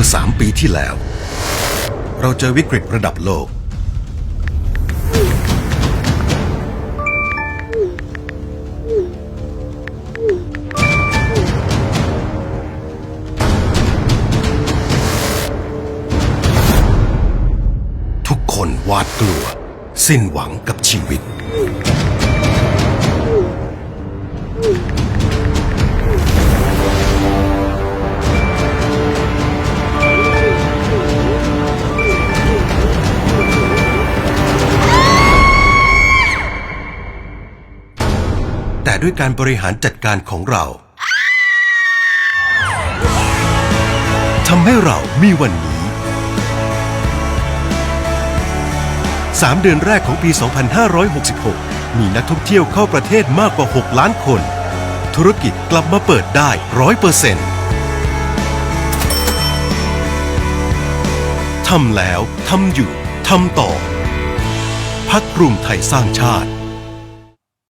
มื่อ 3 ปีที่แล้ว เราเจอวิกฤตระดับโลก ทุกคนหวาดกลัว สิ้นหวังกับชีวิต แต่ด้วยการบริหารจัดการของเราทำให้เรามีวันนี้ 3 เดือนแรกของปี 2566 มีนักท่องเที่ยวเข้าประเทศมากกว่า 6 ล้านคน ธุรกิจกลับมาเปิดได้ร้อยเปอร์เซ็นต์ทำแล้ว ทำอยู่ ทำต่อ พักกลุ่มไทยสร้างชาติ